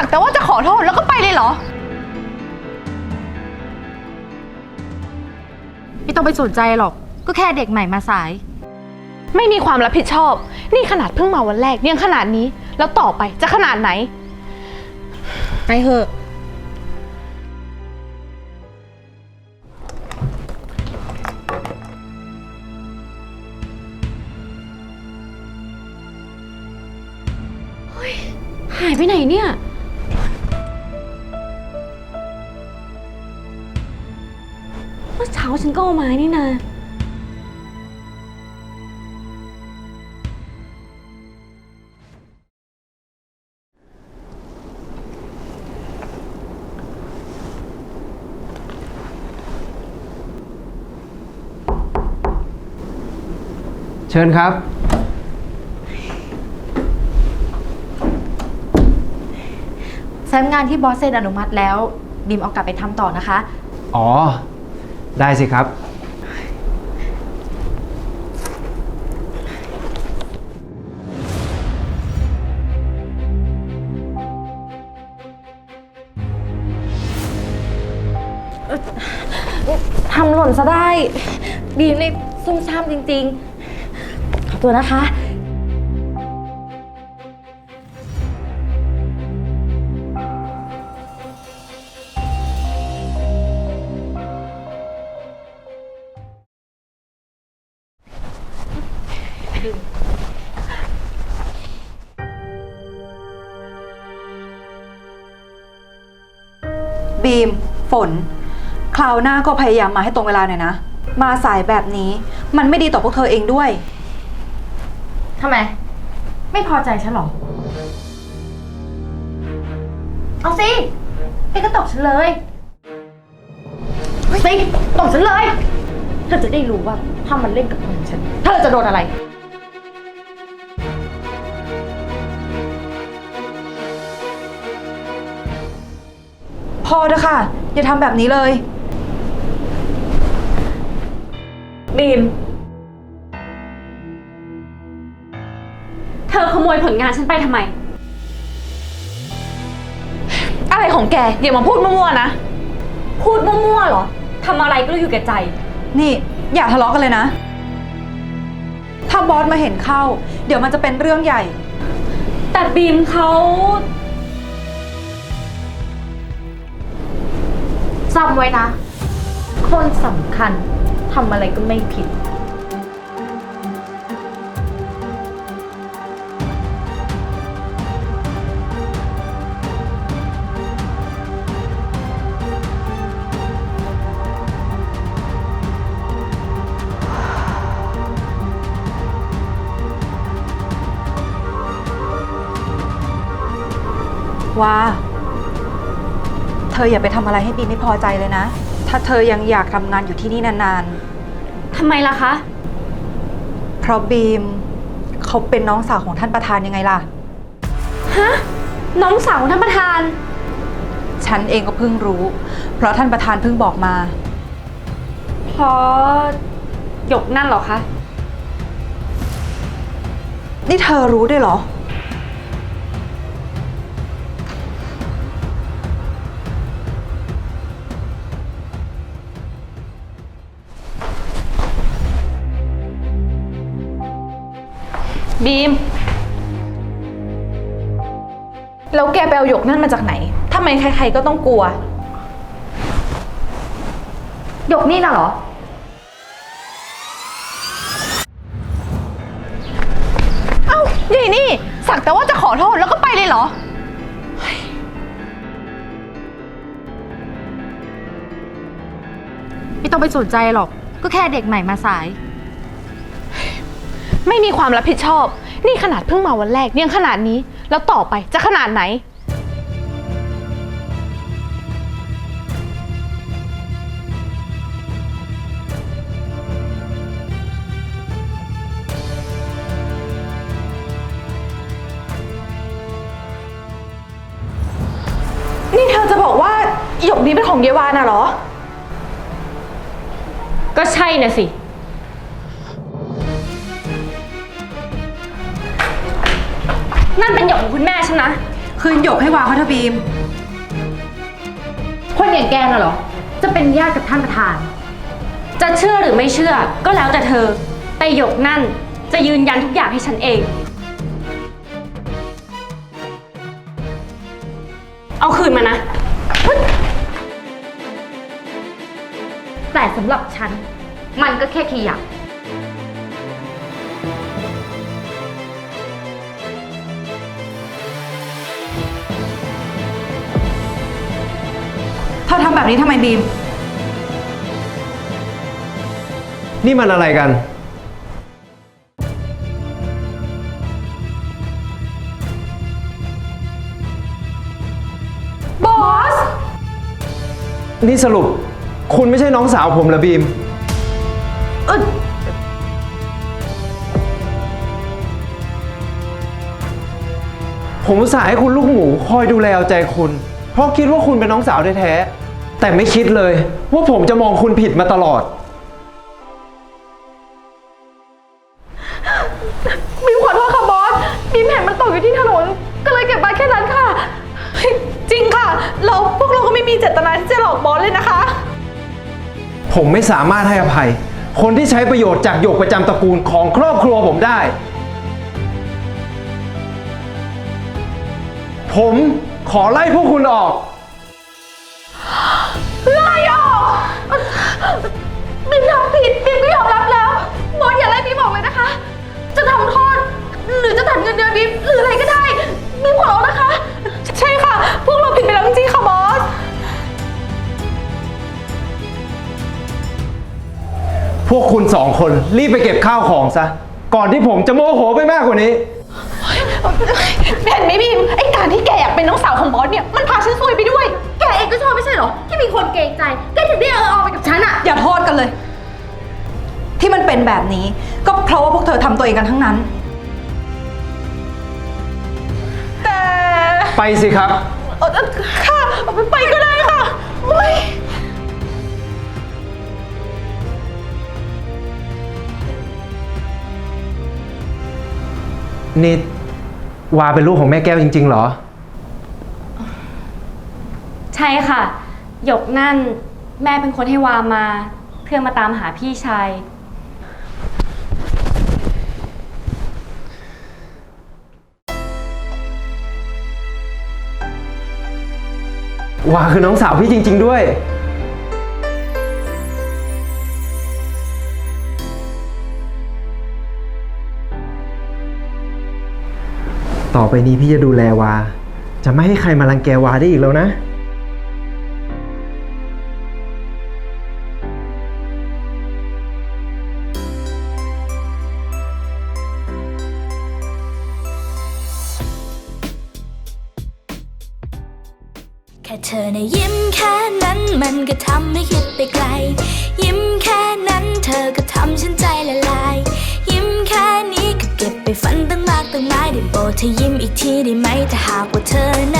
สักแต่ว่าจะขอโทษแล้วก็ไปเลยเหรอ ไม่ต้องไปสนใจหรอก ก็แค่เด็กใหม่มาสาย ไม่มีความรับผิดชอบ นี่ขนาดเพิ่งมาวันแรกยังขนาดนี้ แล้วต่อไปจะขนาดไหน ไปเถอะ หายไปไหนเนี่ยาฉันก็เอามานี่นาเชิญครับแฟ้มงานที่บอสเซ็นอนุมัติแล้ว บีมเอากลับไปทำต่อนะคะ อ๋อ ได้สิครับ ทำหล่นซะได้บีมนี่ซุ่มซ่ามจริงๆ ขอตัวนะคะ บีม ฝน คราวหน้าก็พยายามมาให้ตรงเวลาหน่อยนะ มาสายแบบนี้มันไม่ดีต่อพวกเธอเองด้วย ทำไม ไม่พอใจฉันหรอ เอาสิแกก็ตบฉันเลยสิตบฉันเลย เธอจะได้รู้ว่าถ้ามันเล่นกับคนฉัน เธอจะโดนอะไร พอเถอะค่ะ อย่าทำแบบนี้เลย บีม เธอขโมยผลงานฉันไปทำไม อะไรของแกอย่ามาพูดมั่วๆนะ พูดมั่วๆเหรอทำอะไรก็รู้อยู่แก่ใจ นี่อย่าทะเลาะกันเลยนะ ถ้าบอสมาเห็นเข้า เดี๋ยวมันจะเป็นเรื่องใหญ่ แต่บีมเขา จำไว้นะ คนสำคัญทำอะไรก็ไม่ผิดว่า ออย่าไปทำอะไรให้บีมไม่พอใจเลยนะ ถ้าเธอยังอยากทำงานอยู่ที่นี่นานทำไมล่ะคะ ๆ เพราะบีมเขาเป็นน้องสาวของท่านประธานยังไงล่ะ ฮะ น้องสาวของท่านประธาน ฉันเองก็เพิ่งรู้ เพราะท่านประธานเพิ่งบอกมา เพราะหยกนั่นเหรอคะ นี่เธอรู้ด้วยเหรอ บีม แล้วแกไปเอาหยกนั่นมาจากไหนทำไมใครๆก็ต้องกลัว หยกนี่น่ะเหรอ เอ้าใหญ่นี่ สักแต่ว่าจะขอโทษแล้วก็ไปเลยเหรอ ไม่ต้องไปสนใจหรอก ก็แค่เด็กใหม่มาสาย ไม่มีความรับผิดชอบ นี่ขนาดเพิ่งมาวันแรกยังขนาดนี้ แล้วต่อไปจะขนาดไหน นี่เธอจะบอกว่าหยกนี้เป็นของเยวาน่ะเหรอ ก็ใช่น่ะสิ นั่นเป็นหยกของคุณแม่ฉันนะ คืนหยกให้วาเขาเถอะบีม คนอย่างแกน่ะเหรอ จะเป็นญาติกับท่านประธาน จะเชื่อหรือไม่เชื่อก็แล้วแต่เธอ แต่หยกนั่นจะยืนยันทุกอย่างให้ฉันเอง เอาคืนมานะ แต่สำหรับฉัน มันก็แค่ขยะ ทำแบบนี้ทำไมบีม นี่มันอะไรกัน บอส นี่สรุป คุณไม่ใช่น้องสาวผมเหรอบีมผมอุตส่าห์ให้คุณลูกหมูคอยดูแลเอาใจคุณ เพราะคิดว่าคุณเป็นน้องสาวแท้ๆ แต่ไม่คิดเลย ว่าผมจะมองคุณผิดมาตลอดบีมขอโทษค่ะบอสบีมเห็นมันตกอยู่ที่ถนน ก็เลยเก็บมาแค่นั้นค่ะเฮ้ยจริงค่ะ เราพวกเราก็ไม่มีเจตนาที่จะหลอกบอสเลยนะคะ ผมไม่สามารถให้อภัย คนที่ใช้ประโยชน์จากหยกประจำตระกูลของครอบครัวผมได้ ผมขอไล่พวกคุณออก ไล่ออกบีมทำผิดบีมก็ยอมรับแล้วบอสอย่าไล่บีมออกเลยนะคะ จะทำโทษหรือจะตัดเงินเดือนบีมหรืออะไรก็ได้บีมขอร้องนะคะ ใช่ค่ะ พวกเราผิดไปแล้วจริงๆค่ะบอสพวกคุณสองคนรีบไปเก็บข้าวของซะ ก่อนที่ผมจะโมโหไปมากกว่านี้เห็นไหมบีมไอการที่แกอยากเป็นน้องสาวของบอสเนี่ยมันพาฉันซวยไปด้วยแก เองก็ชอบไม่ใช่เหรอ ที่มีคนเกรงใจแกถึงได้เออเอาไปกับฉันอะอย่าโทษกันเลย ที่มันเป็นแบบนี้ ก็เพราะว่าพวกเธอทำตัวเองกันทั้งนั้น แต่ไปสิครับ เอ่อค่ะไปก็ได้ค่ะโอ๊ยนี่วาเป็นลูกของแม่แก้วจริงๆเหรอใช่ค่ะ หยกนั่น แม่เป็นคนให้วามา เพื่อมาตามหาพี่ชายวาคือน้องสาวพี่จริง ๆ ด้วย ต่อไปนี้พี่จะดูแลวา จะไม่ให้ใครมารังแกวาได้อีกแล้วนะ ค่เธอในะยิ้มแค่นั้นมันก็ทำให้คิดไปไกล ยิ้มแค่นั้นเธอก็ทำฉันใจละลาย ยิ้มแค่นี้ก็เก็บไปฝันตั้งมากตั้งหลายได้โปรดเธอยิ้มอีกทีได้ไหมถ้าหากว่าเธอนะ